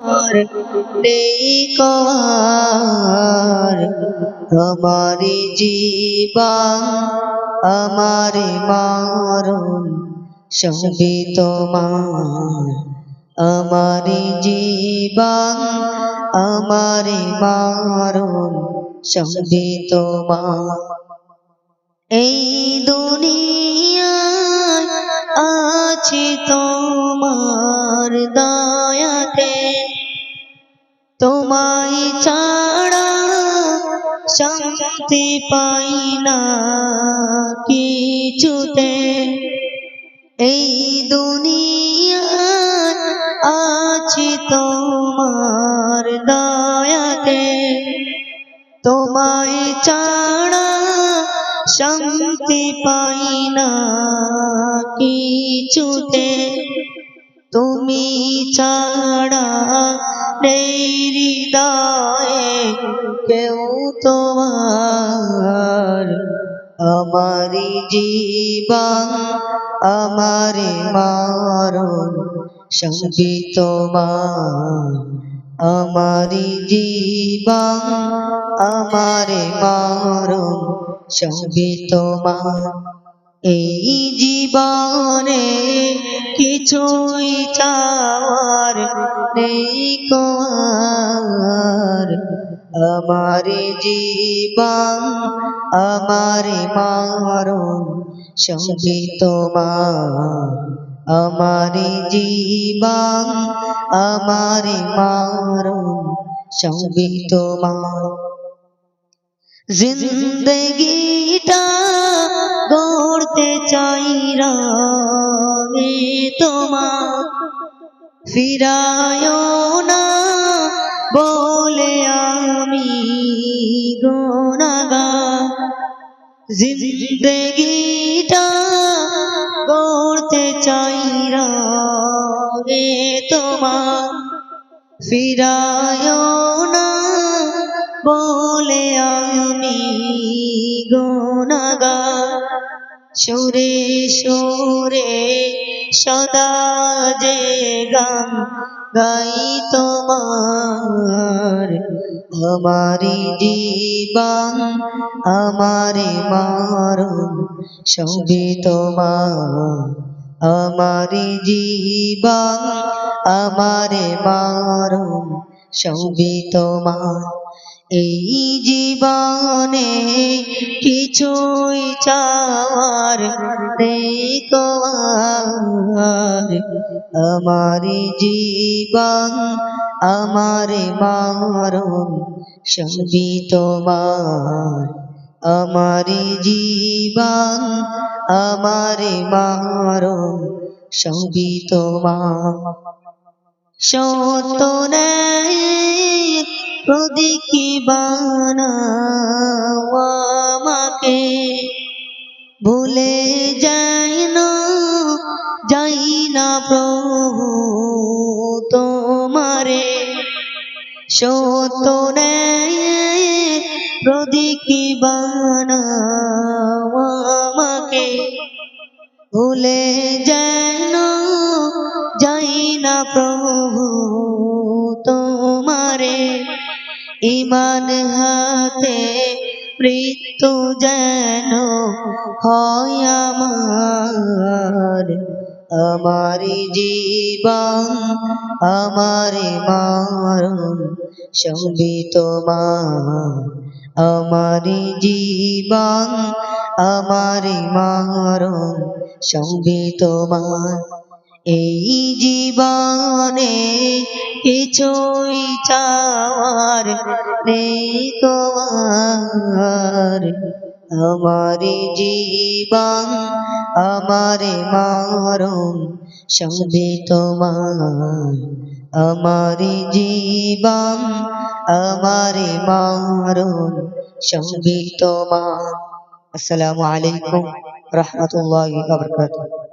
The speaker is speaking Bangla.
আর নেই কর আমার জীবন আমার মরণ সবই তোমার আমার জীবন আমার মরণ সবই তোমার। এই দুনিয়ায় আছি তোমার দয়াতে শান্তি পাই না কিছুতে। এই দুনিয়া আছি তোমার দয়াতে। তোমায় ছাড়া শান্তি পাই না কিছুতে। তুমি ছাড়া নেই হৃদয়ে কেউ তোমার আমার জীবন, আমার মরণ সঙ্গী তোমার আমার জীবন, আমার মরণ সঙ্গী তোমার। এই জীবনে কিছুই চাওয়ার নেই কোয়ার। আমার জীবন, আমার মরণ সঙ্গী তোমার। আমার জীবন, আমার মরণ সঙ্গী তোমার। জিন্দগিটা গড়তে চাই রে তোমার ফিরায় না, বলে আমি গোনাগা জিন্দগিটা গড়তে চাই রে তোমার ফিরায় না বলে আমি গোনাগা সুরে সুরে সদা যে গান গাই তোমার। আমারি জীবন, আমারে মারণ, সবই তোমার। আমারি জীবন, আমারে মারণ সবই তোমার। এই জীবনে কিছুই চাওয়ার কোয়ার আমার জীবন আমার মরণ সবই তোমার। আমার জীবন আমার মরণ সবই তোমার। সত্য বানাও আমাকে ভুলে যাই না যাই না প্রভু তোমারে সত্য প্রদীকি বানাও আমাকে ভুলে যাই না যাই না প্রভু তোমারে, ইমান হাতে মৃত্যু যেন হয় আমার। আমার জীবন, আমার মরণ সবই তোমার। আমার জীবন, আমার মরণ সবই তোমার। এই জীবনে কিছুই চাওয়ার নেই তোমার। আমার জীবন, আমার মরণ সঙ্গে তোমার। আমার জীবন, আমার মরণ সঙ্গে তোমার। আসসালামু আলাইকুম রহমতুল্লাহ